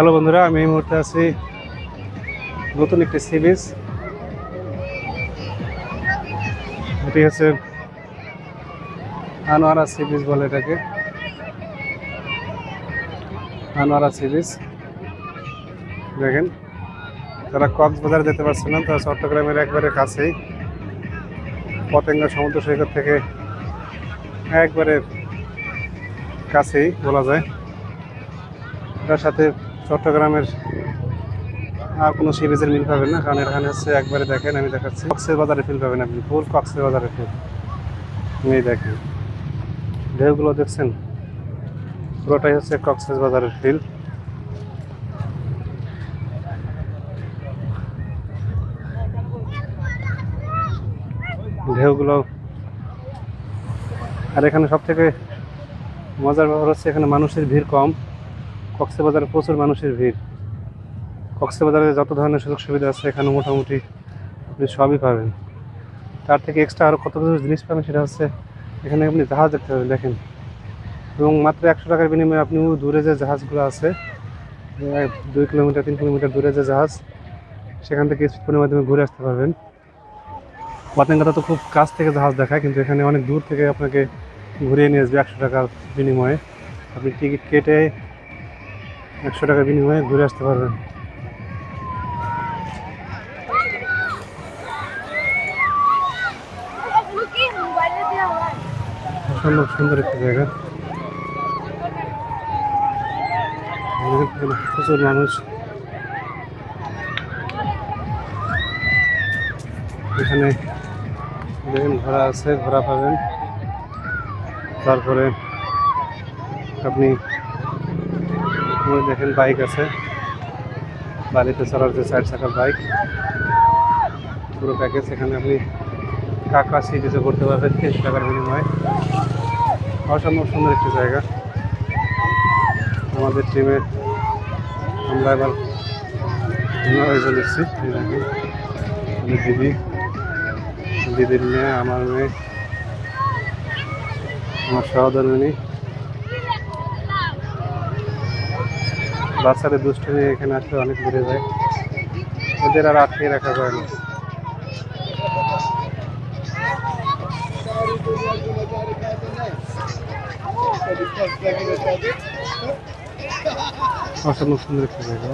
Hello বন্ধুরা, আমি এই মুহূর্তে আছি নতুন একটি সি বিচ এটি হচ্ছে আনোয়ারা সি বিচ বলে এটাকে। আনোয়ারা সি বিচ দেখেন, যারা কক্সবাজার যেতে পারছে না, তারা চট্টগ্রামের একবারে কাছেই। পতেঙ্গা সমুদ্র সৈকত থেকে একবারে কাছেই বলা যায়। তার সাথে চট্টগ্রামের আর কোনো সি বিচের মিল পাবেন না, কারণ এখানে হচ্ছে একবারে দেখেন, আমি দেখাচ্ছি। বাজারে ফিল পাবেন আপনি ফুল বাজারে ফিল এই দেখেন, ঢেউগুলো দেখছেন? পুরোটাই হচ্ছে বাজারের ফিল ঢেউগুলো। আর এখানে সব থেকে মজার ব্যাপার হচ্ছে এখানে মানুষের ভিড় কম। কক্সবাজারে প্রচুর মানুষের ভিড়। কক্সবাজারে যত ধরনের সুযোগ সুবিধা আছে, এখানে মোটামুটি আপনি সবই পাবেন। তার থেকে এক্সট্রা আরও কত কিছু জিনিস পাবেন সেটা হচ্ছে, এখানে আপনি জাহাজ দেখতে পাবেন, দেখেন। এবং মাত্র একশো টাকার বিনিময়ে আপনি দূরে যে জাহাজগুলো আছে দুই কিলোমিটার, তিন কিলোমিটার দূরে যে জাহাজ, সেখান থেকে স্পিডের মাধ্যমে ঘুরে আসতে পারবেন। পতেঙ্গাটা তো খুব কাছ থেকে জাহাজ দেখায়, কিন্তু এখানে অনেক দূর থেকে আপনাকে ঘুরিয়ে নিয়ে আসবে একশো টাকার বিনিময়ে। আপনি টিকিট কেটে একশো টাকার বিনিময়ে ঘুরে আসতে পারবেন। অসম্ভব সুন্দর একটি জায়গা। প্রচুর মানুষ। এখানে দেখেন ঘোড়া আছে ঘোড়া পাবেন। তারপরে আপনি ওই দেখেন বাইক আছে। বাড়িতে চলার যে চার চাকার বাইক। পুরো প্যাকেজ এখানে আপনি কাকা সিটিতে করতে পারবেন তিনশো টাকার বিনিময়ে। অসম্ভব সুন্দর একটি জায়গা। আমাদের টিমে আমরা এবার নয় জন এসেছি আমি দিদি, দিদির মেয়ে, আমার মেয়ে, আমার সহধর্মিনী। বাচ্চাদের দুষ্টুমি এখানে আসলে অনেক বেড়ে যায়। ওদের আর আটকে রাখা যায় না। অসম্ভব সুন্দর একটা জায়গা।